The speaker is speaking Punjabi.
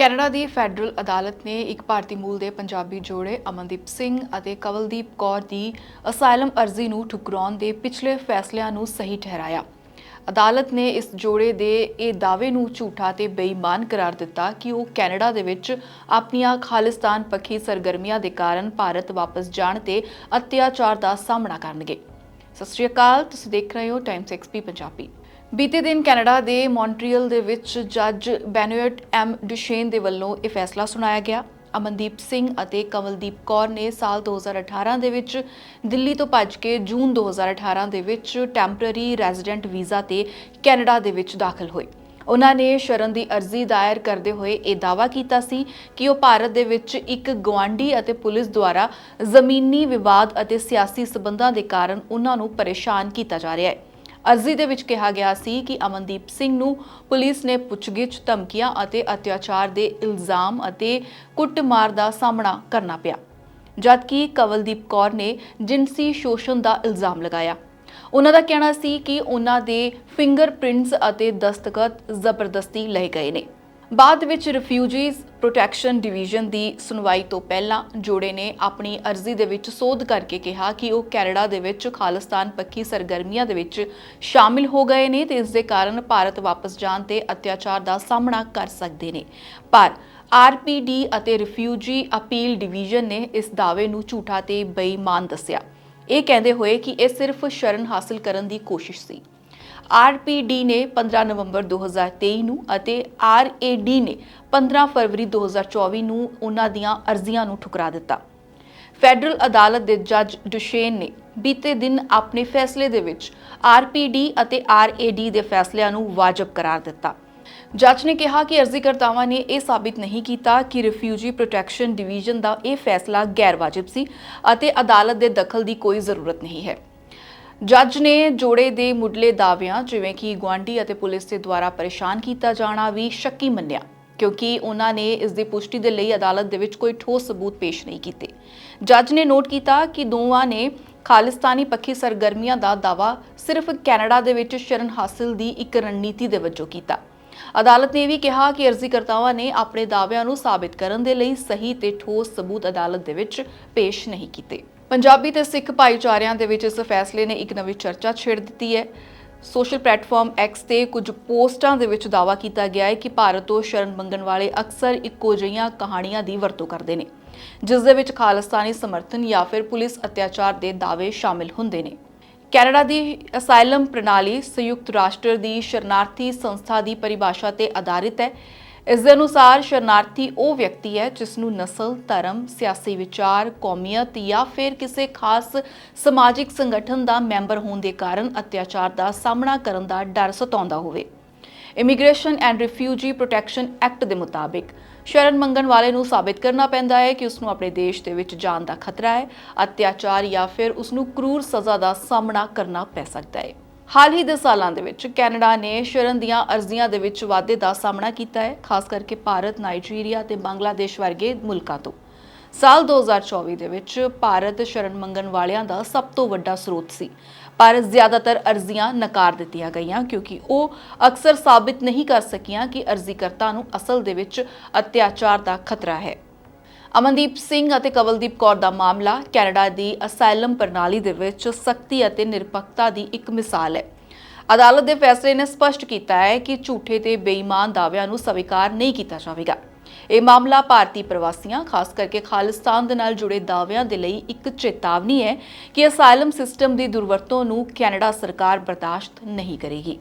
ਕੈਨੇਡਾ ਦੀ ਫੈਡਰਲ ਅਦਾਲਤ ਨੇ ਇੱਕ ਭਾਰਤੀ ਮੂਲ ਦੇ ਪੰਜਾਬੀ ਜੋੜੇ ਅਮਨਦੀਪ ਸਿੰਘ ਅਤੇ ਕਵਲਦੀਪ ਕੌਰ ਦੀ ਅਸਾਈਲਮ ਅਰਜ਼ੀ ਨੂੰ ਠੁਕਰਾਉਣ ਦੇ ਪਿਛਲੇ ਫੈਸਲਿਆਂ ਨੂੰ ਸਹੀ ਠਹਿਰਾਇਆ। ਅਦਾਲਤ ਨੇ ਇਸ ਜੋੜੇ ਦੇ ਇਹ ਦਾਅਵੇ ਨੂੰ ਝੂਠਾ ਤੇ ਬੇਈਮਾਨ ਕਰਾਰ ਦਿੱਤਾ ਕਿ ਉਹ ਕੈਨੇਡਾ ਦੇ ਵਿੱਚ ਆਪਣੀਆਂ ਖਾਲਿਸਤਾਨ ਪੱਖੀ ਸਰਗਰਮੀਆਂ ਦੇ ਕਾਰਨ ਭਾਰਤ ਵਾਪਸ ਜਾਣ ਤੇ ਅਤਿਆਚਾਰ ਦਾ ਸਾਹਮਣਾ ਕਰਨਗੇ। ਸਤਿ ਸ਼੍ਰੀ ਅਕਾਲ, ਤੁਸੀਂ ਦੇਖ ਰਹੇ ਹੋ ਟਾਈਮਸ ਐਕਸਪੀ ਪੰਜਾਬੀ। ਬੀਤੇ ਦਿਨ ਕੈਨੇਡਾ ਦੇ ਮੌਂਟਰੀਅਲ ਦੇ ਵਿੱਚ ਜੱਜ ਬੈਨੂਅਟ ਐਮ ਡੁਸ਼ੇਨ ਦੇ ਵੱਲੋਂ ਇਹ ਫੈਸਲਾ ਸੁਣਾਇਆ ਗਿਆ। ਅਮਨਦੀਪ ਸਿੰਘ ਅਤੇ ਕਮਲਦੀਪ ਕੌਰ ਨੇ ਸਾਲ 2018 ਦੇ ਵਿੱਚ ਦਿੱਲੀ ਤੋਂ ਭੱਜ ਕੇ ਜੂਨ 2018 ਦੇ ਵਿੱਚ ਟੈਂਪਰੇਰੀ ਰੈਜ਼ੀਡੈਂਟ ਵੀਜ਼ਾ ਤੇ ਕੈਨੇਡਾ ਦੇ ਵਿੱਚ ਦਾਖਲ ਹੋਏ। ਉਹਨਾਂ ਨੇ ਸ਼ਰਨ ਦੀ ਅਰਜ਼ੀ ਦਾਇਰ ਕਰਦੇ ਹੋਏ ਇਹ ਦਾਅਵਾ ਕੀਤਾ ਸੀ ਕਿ ਉਹ ਭਾਰਤ ਦੇ ਵਿੱਚ ਇੱਕ ਗਵਾਂਢੀ ਅਤੇ ਪੁਲਿਸ ਦੁਆਰਾ ਜ਼ਮੀਨੀ ਵਿਵਾਦ ਅਤੇ ਸਿਆਸੀ ਸਬੰਧਾਂ ਦੇ ਕਾਰਨ ਉਹਨਾਂ ਨੂੰ ਪਰੇਸ਼ਾਨ ਕੀਤਾ ਜਾ ਰਿਹਾ ਹੈ। ਅਰਜ਼ੀ ਦੇ ਵਿੱਚ ਕਿਹਾ ਗਿਆ ਸੀ ਕਿ ਅਮਨਦੀਪ ਸਿੰਘ ਨੂੰ ਪੁਲਿਸ ਨੇ ਪੁੱਛਗਿੱਛ, ਧਮਕੀਆਂ ਅਤੇ ਅਤਿਆਚਾਰ ਦੇ ਇਲਜ਼ਾਮ ਅਤੇ ਕੁੱਟਮਾਰ ਦਾ ਸਾਹਮਣਾ ਕਰਨਾ ਪਿਆ। ਜਦਕਿ ਕਵਲਦੀਪ ਕੌਰ ਨੇ ਜਿਨਸੀ ਸ਼ੋਸ਼ਣ ਦਾ ਇਲਜ਼ਾਮ ਲਗਾਇਆ। ਉਹਨਾਂ ਦਾ ਕਹਿਣਾ ਸੀ ਕਿ ਉਹਨਾਂ ਦੇ ਫਿੰਗਰਪ੍ਰਿੰਟਸ ਅਤੇ ਦਸਤਖਤ ਜ਼ਬਰਦਸਤੀ ਲਏ ਗਏ ਨੇ। ਬਾਅਦ ਵਿੱਚ ਰਿਫਿਊਜੀਜ਼ ਪ੍ਰੋਟੈਕਸ਼ਨ ਡਿਵੀਜ਼ਨ ਦੀ ਸੁਣਵਾਈ ਤੋਂ ਪਹਿਲਾਂ ਜੋੜੇ ਨੇ ਆਪਣੀ ਅਰਜ਼ੀ ਦੇ ਵਿੱਚ ਸੋਧ ਕਰਕੇ ਕਿਹਾ ਕਿ ਉਹ ਕੈਨੇਡਾ ਦੇ ਵਿੱਚ ਖਾਲਿਸਤਾਨ ਪੱਖੀ ਸਰਗਰਮੀਆਂ ਦੇ ਵਿੱਚ ਸ਼ਾਮਿਲ ਹੋ ਗਏ ਨੇ ਤੇ ਇਸ ਦੇ ਕਾਰਨ ਭਾਰਤ ਵਾਪਸ ਜਾਣ ਤੇ ਅਤਿਆਚਾਰ ਦਾ ਸਾਹਮਣਾ ਕਰ ਸਕਦੇ ਨੇ। ਪਰ ਆਰਪੀਡੀ ਅਤੇ ਰਿਫਿਊਜੀ ਅਪੀਲ ਡਿਵੀਜ਼ਨ ਨੇ ਇਸ ਦਾਅਵੇ ਨੂੰ ਝੂਠਾ ਤੇ ਬੇਈਮਾਨ ਦੱਸਿਆ। ਇਹ ਕਹਿੰਦੇ ਹੋਏ ਕਿ ਇਹ ਸਿਰਫ ਸ਼ਰਨ ਹਾਸਲ ਕਰਨ ਦੀ ਕੋਸ਼ਿਸ਼ ਸੀ। ਆਰਪੀਡੀ ਨੇ 15 ਨਵੰਬਰ 2023 ਨੂੰ ਅਤੇ ਆਰਏਡੀ ਨੇ 15 ਫਰਵਰੀ 2024 ਨੂੰ ਉਹਨਾਂ ਦੀਆਂ ਅਰਜ਼ੀਆਂ ਨੂੰ ਠੁਕਰਾ ਦਿੱਤਾ। ਫੈਡਰਲ ਅਦਾਲਤ ਦੇ ਜੱਜ ਡੁਸ਼ੇਨ ਨੇ ਬੀਤੇ ਦਿਨ ਆਪਣੇ ਫੈਸਲੇ ਦੇ ਵਿੱਚ ਆਰਪੀਡੀ ਅਤੇ ਆਰਏਡੀ ਦੇ ਫੈਸਲਿਆਂ ਨੂੰ ਵਾਜਬ ਕਰਾਰ ਦਿੱਤਾ। ਜੱਜ ਨੇ ਕਿਹਾ ਕਿ ਅਰਜ਼ੀਕਰਤਾਵਾਂ ਨੇ ਇਹ ਸਾਬਿਤ ਨਹੀਂ ਕੀਤਾ ਕਿ ਰਿਫਿਊਜੀ ਪ੍ਰੋਟੈਕਸ਼ਨ ਡਿਵੀਜ਼ਨ ਦਾ ਇਹ ਫੈਸਲਾ ਗੈਰ ਵਾਜਬ ਸੀ ਅਤੇ ਅਦਾਲਤ ਦੇ ਦਖਲ ਦੀ ਕੋਈ ਜ਼ਰੂਰਤ ਨਹੀਂ ਹੈ। ਜੱਜ ਨੇ ਜੋੜੇ ਦੇ ਮੁੱਢਲੇ ਦਾਅਵਿਆਂ, ਜਿਵੇਂ ਕਿ ਗੁਆਂਢੀ ਅਤੇ ਪੁਲਿਸ ਦੇ ਦੁਆਰਾ ਪਰੇਸ਼ਾਨ ਕੀਤਾ ਜਾਣਾ ਵੀ ਸ਼ੱਕੀ ਮੰਨਿਆ, ਕਿਉਂਕਿ ਉਹਨਾਂ ਨੇ ਇਸ ਦੀ ਪੁਸ਼ਟੀ ਦੇ ਲਈ ਅਦਾਲਤ ਦੇ ਵਿੱਚ ਕੋਈ ਠੋਸ ਸਬੂਤ ਪੇਸ਼ ਨਹੀਂ ਕੀਤੇ। ਜੱਜ ਨੇ ਨੋਟ ਕੀਤਾ ਕਿ ਦੋਵਾਂ ਨੇ ਖਾਲਿਸਤਾਨੀ ਪੱਖੀ ਸਰਗਰਮੀਆਂ ਦਾ ਦਾਵਾ ਸਿਰਫ ਕੈਨੇਡਾ ਦੇ ਵਿੱਚ ਸ਼ਰਨ ਹਾਸਲ ਦੀ ਇੱਕ ਰਣਨੀਤੀ ਦੇ ਵਜੋਂ ਕੀਤਾ। ਅਦਾਲਤ ਨੇ ਵੀ ਕਿਹਾ ਕਿ ਅਰਜ਼ੀਕਰਤਾਵਾਂ ਨੇ ਆਪਣੇ ਦਾਅਵਿਆਂ ਨੂੰ ਸਾਬਿਤ ਕਰਨ ਦੇ ਲਈ ਸਹੀ ਤੇ ਠੋਸ ਸਬੂਤ ਅਦਾਲਤ ਦੇ ਵਿੱਚ ਪੇਸ਼ ਨਹੀਂ ਕੀਤੇ। ਪੰਜਾਬੀ ਤੇ ਸਿੱਖ ਭਾਈਚਾਰਿਆਂ ਦੇ ਵਿੱਚ ਇਸ ਫੈਸਲੇ ਨੇ ਇੱਕ ਨਵੀਂ ਚਰਚਾ ਛੇੜ ਦਿੱਤੀ ਹੈ। ਸੋਸ਼ਲ ਪਲੇਟਫਾਰਮ X ਤੇ ਕੁਝ ਪੋਸਟਾਂ ਦੇ ਵਿੱਚ ਦਾਅਵਾ ਕੀਤਾ ਗਿਆ ਹੈ ਕਿ ਭਾਰਤ ਤੋਂ ਸ਼ਰਨ ਮੰਗਣ ਵਾਲੇ ਅਕਸਰ ਇੱਕੋ ਜਿਹੀਆਂ ਕਹਾਣੀਆਂ ਦੀ ਵਰਤੋਂ ਕਰਦੇ ਨੇ, ਜਿਸ ਦੇ ਵਿੱਚ ਖਾਲਿਸਤਾਨੀ ਸਮਰਥਨ ਜਾਂ ਫਿਰ ਪੁਲਿਸ ਅਤਿਆਚਾਰ ਦੇ ਦਾਅਵੇ ਸ਼ਾਮਿਲ ਹੁੰਦੇ ਨੇ। ਕੈਨੇਡਾ ਦੀ ਅਸਾਈਲਮ ਪ੍ਰਣਾਲੀ ਸੰਯੁਕਤ ਰਾਸ਼ਟਰ ਦੀ ਸ਼ਰਨਾਰਥੀ ਸੰਸਥਾ ਦੀ ਪਰਿਭਾਸ਼ਾ ਤੇ ਆਧਾਰਿਤ ਹੈ ਇਸ ਦੇ ਅਨੁਸਾਰ ਸ਼ਰਨਾਰਥੀ ਉਹ ਵਿਅਕਤੀ ਹੈ ਜਿਸ ਨੂੰ ਨਸਲ, ਧਰਮ, ਸਿਆਸੀ ਵਿਚਾਰ, ਕੌਮੀਅਤ ਜਾਂ ਫਿਰ ਕਿਸੇ ਖਾਸ ਸਮਾਜਿਕ ਸੰਗਠਨ ਦਾ ਮੈਂਬਰ ਹੋਣ ਦੇ ਕਾਰਨ ਅਤਿਆਚਾਰ ਦਾ ਸਾਹਮਣਾ ਕਰਨ ਦਾ ਡਰ ਸਤਾਉਂਦਾ ਹੋਵੇ। Immigration and refugee protection act ਦੇ ਮੁਤਾਬਿਕ ਸ਼ਰਨ ਮੰਗਣ ਵਾਲੇ ਨੂੰ ਸਾਬਿਤ ਕਰਨਾ ਪੈਂਦਾ ਹੈ ਕਿ ਉਸ ਨੂੰ ਆਪਣੇ ਦੇਸ਼ ਦੇ ਵਿੱਚ ਜਾਣ ਦਾ ਖਤਰਾ ਹੈ, ਅਤਿਆਚਾਰ ਜਾਂ ਫਿਰ ਉਸ ਨੂੰ ਕਰੂਰ ਸਜ਼ਾ ਦਾ ਸਾਹਮਣਾ ਕਰਨਾ ਪੈ ਸਕਦਾ ਹੈ। ਹਾਲ ਹੀ ਦੇ ਸਾਲਾਂ ਦੇ ਵਿੱਚ ਕੈਨੇਡਾ ਨੇ ਸ਼ਰਨ ਦੀਆਂ ਅਰਜ਼ੀਆਂ ਦੇ ਵਿੱਚ ਵਾਧੇ ਦਾ ਸਾਹਮਣਾ ਕੀਤਾ ਹੈ ਖਾਸ ਕਰਕੇ ਭਾਰਤ, ਨਾਈਜੀਰੀਆ ਤੇ ਬੰਗਲਾਦੇਸ਼ ਵਰਗੇ ਮੁਲਕਾਂ ਤੋਂ ਸਾਲ 2024 ਦੇ ਵਿੱਚ ਭਾਰਤ ਸ਼ਰਨ ਮੰਗਣ ਵਾਲਿਆਂ ਦਾ ਸਭ ਤੋਂ ਵੱਡਾ ਸਰੋਤ ਸੀ। ਪਰ ਜ਼ਿਆਦਾਤਰ ਅਰਜ਼ੀਆਂ ਨਕਾਰ ਦਿੱਤੀਆਂ ਗਈਆਂ ਕਿਉਂਕਿ ਉਹ ਅਕਸਰ ਸਾਬਿਤ ਨਹੀਂ ਕਰ ਸਕੀਆਂ ਕਿ ਅਰਜ਼ੀਕਰਤਾ ਨੂੰ ਅਸਲ ਦੇ ਵਿੱਚ ਅਤਿਆਚਾਰ ਦਾ ਖਤਰਾ ਹੈ। ਅਮਨਦੀਪ ਸਿੰਘ ਅਤੇ ਕਵਲਦੀਪ ਕੌਰ ਦਾ ਮਾਮਲਾ ਕੈਨੇਡਾ ਦੀ ਅਸਾਈਲਮ ਪ੍ਰਣਾਲੀ ਦੇ ਵਿੱਚ ਸਖਤੀ ਅਤੇ ਨਿਰਪੱਖਤਾ ਦੀ ਇੱਕ ਮਿਸਾਲ ਹੈ। ਅਦਾਲਤ ਦੇ ਫੈਸਲੇ ਨੇ ਸਪਸ਼ਟ ਕੀਤਾ ਹੈ ਕਿ ਝੂਠੇ ਤੇ ਬੇਈਮਾਨ ਦਾਅਵਿਆਂ ਨੂੰ ਸਵੀਕਾਰ ਨਹੀਂ ਕੀਤਾ ਜਾਵੇਗਾ। ਇਹ ਮਾਮਲਾ ਭਾਰਤੀ ਪ੍ਰਵਾਸੀਆਂ, ਖਾਸ ਕਰਕੇ ਖਾਲਿਸਤਾਨ ਦੇ ਨਾਲ ਜੁੜੇ ਦਾਅਵਿਆਂ ਦੇ ਲਈ ਇੱਕ ਚੇਤਾਵਨੀ ਹੈ ਕਿ ਅਸਾਈਲਮ ਸਿਸਟਮ ਦੀ ਦੁਰਵਰਤੋਂ ਨੂੰ ਕੈਨੇਡਾ ਸਰਕਾਰ ਬਰਦਾਸ਼ਤ ਨਹੀਂ ਕਰੇਗੀ।